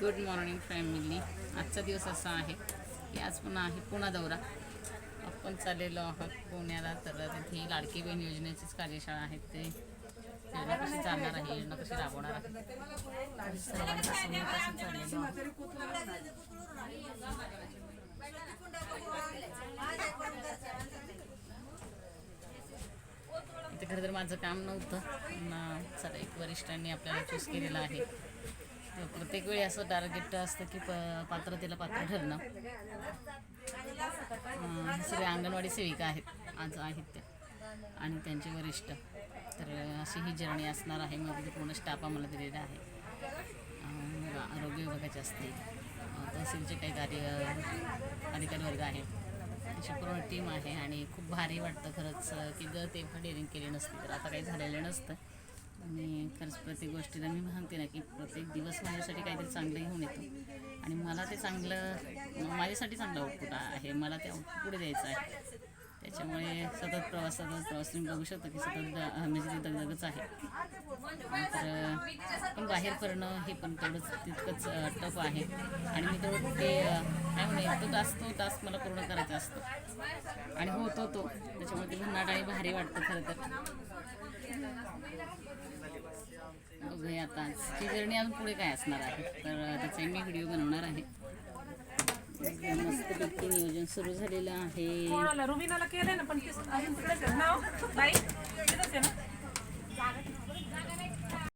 Good morning family. आजचा दिवस असा आहे की आज पुन्हा आहे पुणा दौरा. आपण चाललेलो आहोत पुण्याला तर तिथे लाडकी बहीण योजनेचीच कार्यशाळा आहेत ते. योजना कशी चालणार आहे योजना कशी राबवणार आहे? इथे खरं तर माझं काम नव्हतं. पण चला एक वरिष्ठांनी आपल्याला चूज केलेलं आहे. प्रत्येक वेळी असं टार्गेट असतं की प पात्रतेला पात्र ठरणं सगळ्या अंगणवाडी सेविका आहेत. आज आहेत त्या. आणि त्यांचे वरिष्ठ. तर अशी ही जर्नी असणार आहे. मग तिथे पूर्ण स्टाफ आम्हाला दिलेला आहे. आरोग्य विभागाचे असतील तहसीलचे काही कार्य अधिकारी वर्ग आहेत अशी पूर्ण टीम आहे आणि खूप भारी वाटतं खरंच की जर ते डेअरिंग केली नसती तर आता काही झालेलं नसतं. आणि खरंच प्रत्येक गोष्टीला मी म्हणते ना की प्रत्येक दिवस माझ्यासाठी काहीतरी चांगलं घेऊन येतो. आणि मला ते चांगलं माझ्यासाठी चांगलं आउटपुट आहे. मला ते आउटपुट पुढे द्यायचं आहे. त्याच्यामुळे सतत प्रवास सतत प्रवास. तुम्ही बघू शकता की सतत म्हणजे ती दगदगच आहे. तर पण बाहेर करणं हे पण तेवढंच तितकंच टफ आहे. आणि मी तेवढं ते काय म्हणे तो तास तो तास मला पूर्ण करायचा असतो. आणि होतो तो. त्याच्यामुळे ते भन्नाट आणि भारी वाटतं खरं तर. बघूया आता. आजची जर्नी अजून पुढे काय असणार आहे? तर त्याचा मी व्हिडिओ बनवणार आहे. मस्तपैकी नियोजन सुरू झालेलं आहे. कोणाला? रुबीनाला केलंय ना पण अजून तिकडेच आहे ना तिथंच आहे ना?